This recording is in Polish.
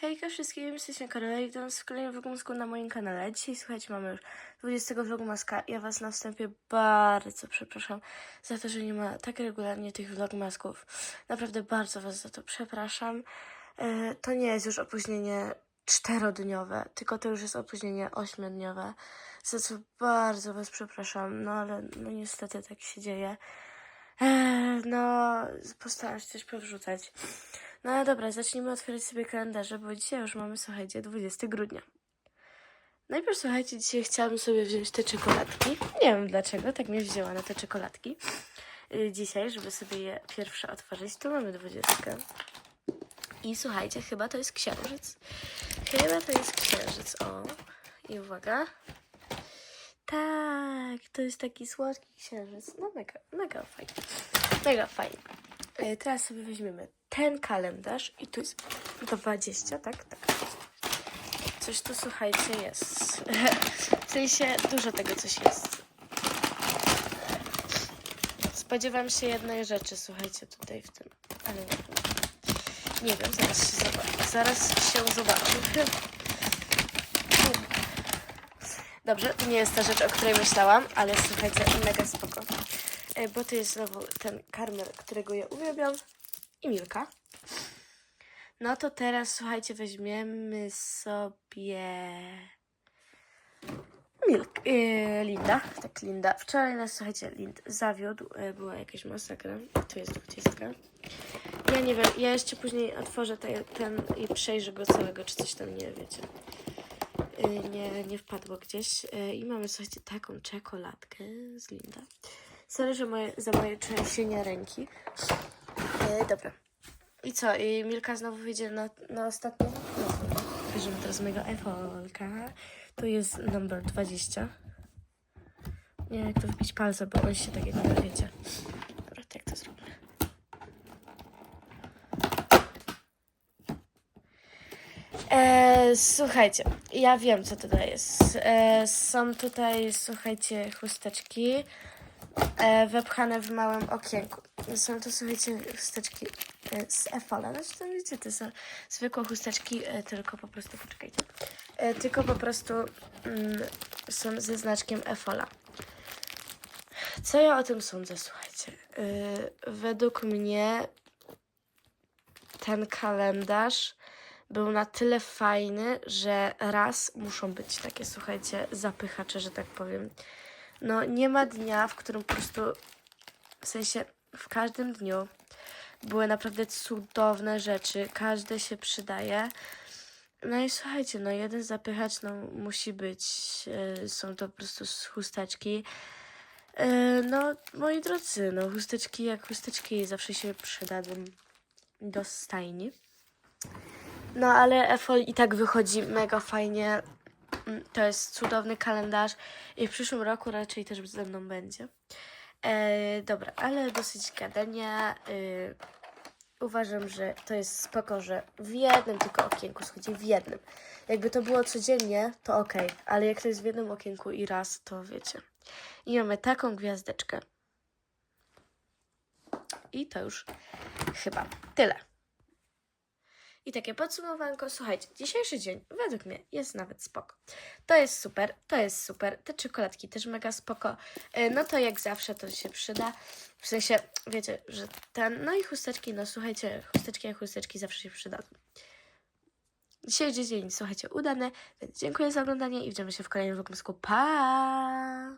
Hejka wszystkim, jesteśmy Karola i witam w kolejnym vlogmasku na moim kanale. Dzisiaj słuchajcie, mamy już 20 vlogmaska. Ja was na wstępie bardzo przepraszam za to, że nie ma tak regularnie tych vlogmasków. Naprawdę bardzo was za to przepraszam. E, to nie jest już opóźnienie czterodniowe, tylko to już jest opóźnienie ośmiodniowe. Za co bardzo was przepraszam, no ale no niestety tak się dzieje. No, postaram się coś powrzucać. No ale dobra, zacznijmy otwierać sobie kalendarze, bo dzisiaj już mamy, słuchajcie, 20 grudnia. Najpierw, słuchajcie, dzisiaj chciałabym sobie wziąć te czekoladki. Nie wiem dlaczego, tak mnie wzięła na te czekoladki. y, Dzisiaj, żeby sobie je pierwsze otworzyć. Tu mamy 20. I słuchajcie, chyba to jest księżyc. Chyba to jest księżyc, o. I uwaga. Tak, to jest taki słodki księżyc. No mega, mega fajnie. Mega fajnie. Teraz sobie weźmiemy ten kalendarz i tu jest 20, tak? Tak. Coś tu, słuchajcie, jest. W sensie dużo tego coś jest. Spodziewam się jednej rzeczy, słuchajcie, tutaj w tym. Ale nie wiem. Nie wiem, zaraz się zobaczy. Zaraz się zobaczy. Dobrze, to nie jest ta rzecz, o której myślałam, ale słuchajcie, mega spoko. E, Bo to jest znowu ten karmel, którego ja uwielbiam. I Milka. No to teraz, słuchajcie, weźmiemy sobie... Milk, e, Linda, tak Linda. Wczoraj nas, słuchajcie, Lind zawiódł, e, była jakaś masakra. Tu jest dwudziestka. Ja nie wiem, ja jeszcze później otworzę te, ten i przejrzę go całego, czy coś tam nie wiecie. Y, Nie, nie wpadło gdzieś. Y, I mamy, słuchajcie, taką czekoladkę z Linda. Sorry, że moje, za moje trzęsienie ręki. Y, dobra. I co? I Milka znowu wyjdzie na, na ostatnią? No, bierzemy teraz mojego iPhone'ka. To jest numer 20. Nie wiem, jak to wbić palce, bo on się tak jak nie wiecie. Dobra, jak to zrobimy? E, słuchajcie, ja wiem, co tutaj jest. E, są tutaj, słuchajcie, chusteczki e, wepchane w małym okienku. Są to, słuchajcie, chusteczki e, z Efola. Znaczy, to wiecie, to są zwykłe chusteczki, e, tylko po prostu, poczekajcie, e, tylko po prostu mm, są ze znaczkiem Efola. Co ja o tym sądzę, słuchajcie? E, według mnie ten kalendarz był na tyle fajny, że raz muszą być takie, słuchajcie, zapychacze, że tak powiem. No, nie ma dnia, w którym po prostu, w sensie, w każdym dniu były naprawdę cudowne rzeczy, każde się przydaje. No i słuchajcie, no jeden zapychacz no, musi być, e, są to po prostu chusteczki. E, no, moi drodzy, no chusteczki jak chusteczki zawsze się przydadzą do stajni. No ale EFOL i tak wychodzi mega fajnie. Mm, To jest cudowny kalendarz i w przyszłym roku raczej też ze mną będzie. E, dobra, ale dosyć gadania. Y, uważam, że to jest spoko, że w jednym tylko okienku, słuchajcie, w jednym. Jakby to było codziennie, to ok, ale jak to jest w jednym okienku i raz, to wiecie. I mamy taką gwiazdeczkę. I to już chyba tyle. I takie podsumowanko, słuchajcie, dzisiejszy dzień według mnie jest nawet spoko. To jest super, to jest super, te czekoladki też mega spoko. E, No to jak zawsze to się przyda. W sensie, wiecie, że ten, no i chusteczki, no słuchajcie, chusteczki chusteczki zawsze się przydadzą. Dzisiejszy dzień, słuchajcie, udany, dziękuję za oglądanie i widzimy się w kolejnym vlogmasku. Pa!